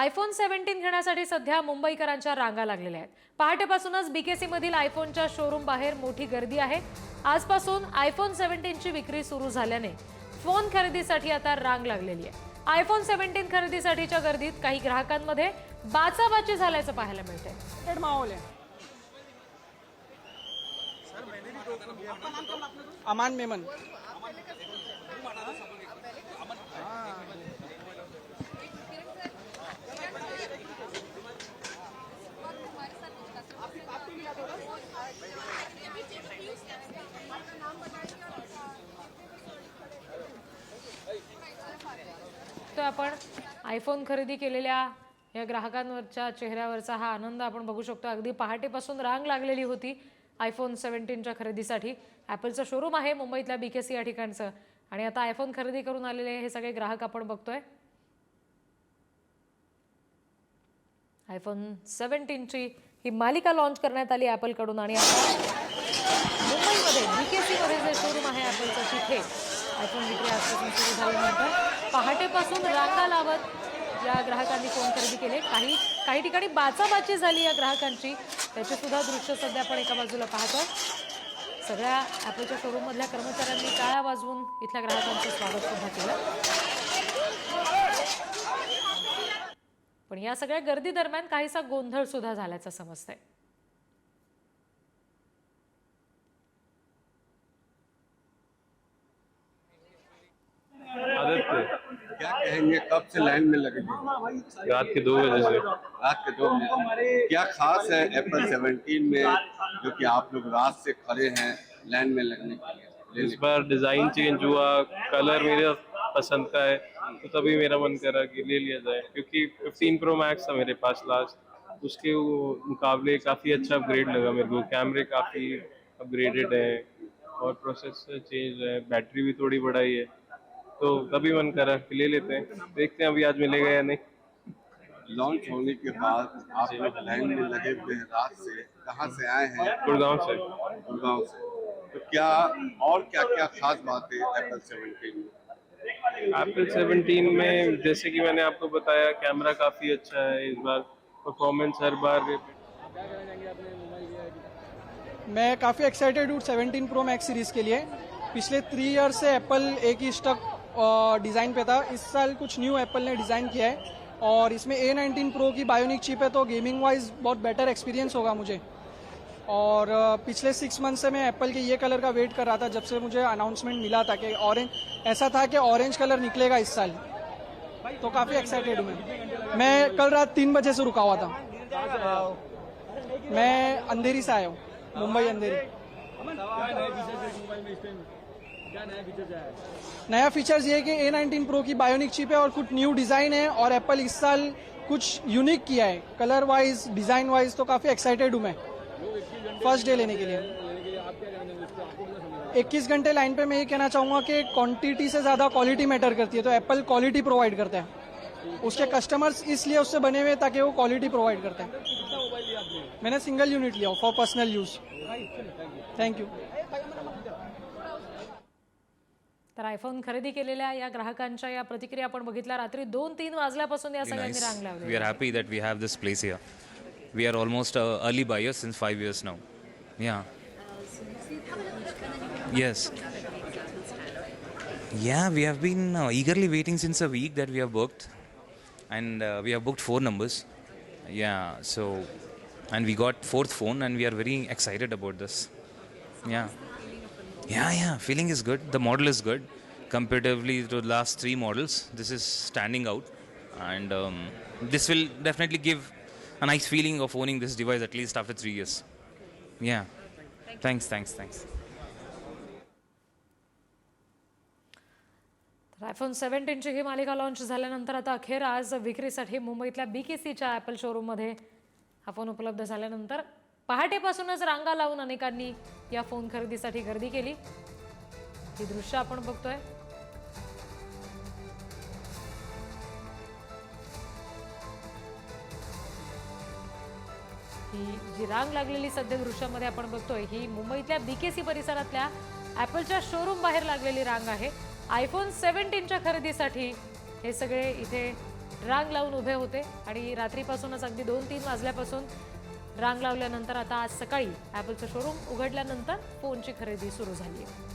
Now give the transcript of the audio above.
IPhone seventeen घेण्यासाठी सध्या मुंबईकरांच्या रांगा लागलेल्या आहेत. पहाटेपासूनच बीकेसी मधील आयफोनच्या शोरूम बाहेर मोठी गर्दी आहे. आजपासून आयफोन सेव्हन्टीनची विक्री सुरू झाल्याने फोन खरेदीसाठी आता रांग लागलेली आहे. आयफोन सेव्हन्टीन खरेदीसाठीच्या गर्दीत काही ग्राहकांमध्ये बाचाबाची झाल्याचं पाहायला मिळतंय. एक्साइटेड माहौल है अमान मेमन. तर आपण आयफोन खरेदी केलेल्या या ग्राहकांवरच्या चेहऱ्यावरचा हा आनंद आपण बघू शकतो. अगदी पहाटेपासून रांग लागलेली होती आयफोन सेव्हन्टीनच्या खरेदीसाठी. ॲपलचं शोरूम आहे मुंबईतल्या बीकेसी या ठिकाणचं. आणि आता आयफोन खरेदी करून आलेले हे सगळे ग्राहक आपण बघतोय. आयफोन सेव्हन्टीनची ही मालिका लॉन्च करण्यात आली ॲपलकडून आणि आता मुंबईमध्ये बीकेसी मध्ये जे शोरूम आहे ॲपलचं तिथे आयफोन विक्री आजपासून सुरू झाल्यानंतर पहाटेपासून रांगा लावत या ग्राहकांनी फोन खरेदी केले. काही काही ठिकाणी बाचाबाची झाली या ग्राहकांची. त्याचे सुद्धा दृश्य सध्या आपण एका बाजूला पाहतो सगळ्या ॲपलच्या शोरूममधल्या कर्मचाऱ्यांनी टाळ्या वाजवून इथल्या ग्राहकांचं स्वागत सुद्धा केलं. पण या सगळ्या गर्दी दरम्यान काहीसा गोंधळ सुद्धा झाल्याचं समजतंय. कहेंगे कब से लाइन में लगे थे रात के दो बजे से। रात के दो बजे क्या खास है एप्पल 17 में जो कि आप लोग रात से खड़े हैं लाइन में लगने के लिए? इस बार डिज़ाइन चेंज हुआ कलर मेरे पसंद का है तो तभी मेरा मन करा कि ले लिया जाए क्योंकि 15 प्रो मैक्स था मेरे पास लास्ट उसके वो मुकाबले काफ़ी अच्छा अपग्रेड लगा मेरे को। कैमरे काफ़ी अपग्रेडेड है और प्रोसेसर चेंज है बैटरी भी थोड़ी बढ़ाई है। तो कभी मन करा कि ले लेते हैं। देखते हैं अभी आज मिलेगा या नहीं। लॉन्च होने के बाद आप लोग लाइन में लगे हुए हैं रात से। कहाँ से आए हैं? गुड़गांव से। गुड़गांव से। तो क्या और क्या क्या खास बात है एप्पल 17 में? एप्पल 17 में जैसे कि मैंने आपको बताया कैमरा काफ़ी अच्छा है इस बार। परफॉर्मेंस हर बार। मैं काफ़ी एक्साइटेड हूँ 17 प्रो मैक्स सीरीज़ के लिए। पिछले थ्री ईयर से एप्पल एक ही स्टक डिज़ाइन पे था। इस साल कुछ न्यू एप्पल ने डिज़ाइन किया है। और इसमें ए नाइनटीन प्रो की बायोनिक चिप है तो गेमिंग वाइज बहुत बेटर एक्सपीरियंस होगा मुझे। और पिछले सिक्स मंथ से मैं एप्पल के ये कलर का वेट कर रहा था, जब से मुझे अनाउंसमेंट मिला था कि ऑरेंज ऐसा था कि ऑरेंज कलर निकलेगा इस साल। तो काफ़ी एक्साइटेड हूँ मैं। मैं कल रात तीन बजे से रुका हुआ था। मैं अंधेरी से आया हूँ, मुंबई अंधेरी। नया फीचर्स ये है कि ए नाइनटीन प्रो की बायोनिक चिप है और कुछ न्यू डिज़ाइन है और एप्पल इस साल कुछ यूनिक किया है। कलर वाइज डिज़ाइन वाइज तो काफ़ी एक्साइटेड हूँ मैं। फ़र्स्ट डे लेने के लिए। 21 घंटे लाइन पे मैं ये कहना चाहूँगा कि क्वांटिटी से ज़्यादा क्वालिटी मैटर करती है तो एप्पल क्वालिटी प्रोवाइड करता है। उसके कस्टमर्स इसलिए उससे बने हुए ताकि वो क्वालिटी प्रोवाइड करते हैं। मैंने सिंगल यूनिट लिया for personal use thank you तर आयफोन खरेदी केलेल्या या ग्राहकांच्या या प्रतिक्रिया आपण बघितल्या रात्री दोन तीन वाजल्यापासून या सगळ्यांनी nice. रांग लावली We are happy that we have this place here. We are almost uh, early buyers since five years now. Yeah. Yes. Yeah, we have been uh, eagerly waiting since a week that we have booked, and uh, we have booked four numbers. Yeah. So, and we got fourth phone, and we are very excited about this. Yeah. Yeah, yeah, feeling is good. The model is good. Comparatively to the last three models, this is standing out. And um, this will definitely give a nice feeling of owning this device at least after three years. Yeah. Thanks, thanks, thanks. IPhone सेव्हन्टीनची ही मालिका launch झाल्यानंतर आता अखेर आज विक्रीसाठी मुंबईतल्या बी के सीच्या Apple शोरूममध्ये हा फोन उपलब्ध झाल्यानंतर पहाटेपासूनच रांगा लावून अनेकांनी या फोन खरेदीसाठी गर्दी केली. ही दृश्य आपण बघतोय. ही जी रांग लागलेली सध्या दृश्यामध्ये आपण बघतोय ही मुंबईतल्या बीकेसी परिसरातल्या ॲपलच्या शोरूम बाहेर लागलेली रांग आहे. आयफोन सेव्हन्टीनच्या खरेदीसाठी हे सगळे इथे रांग लावून उभे होते आणि रात्रीपासूनच अगदी दोन तीन वाजल्यापासून रांग लावल्यानंतर आता आज सकाळी ॲपलचं शोरूम उघडल्यानंतर फोनची खरेदी सुरू झाली आहे.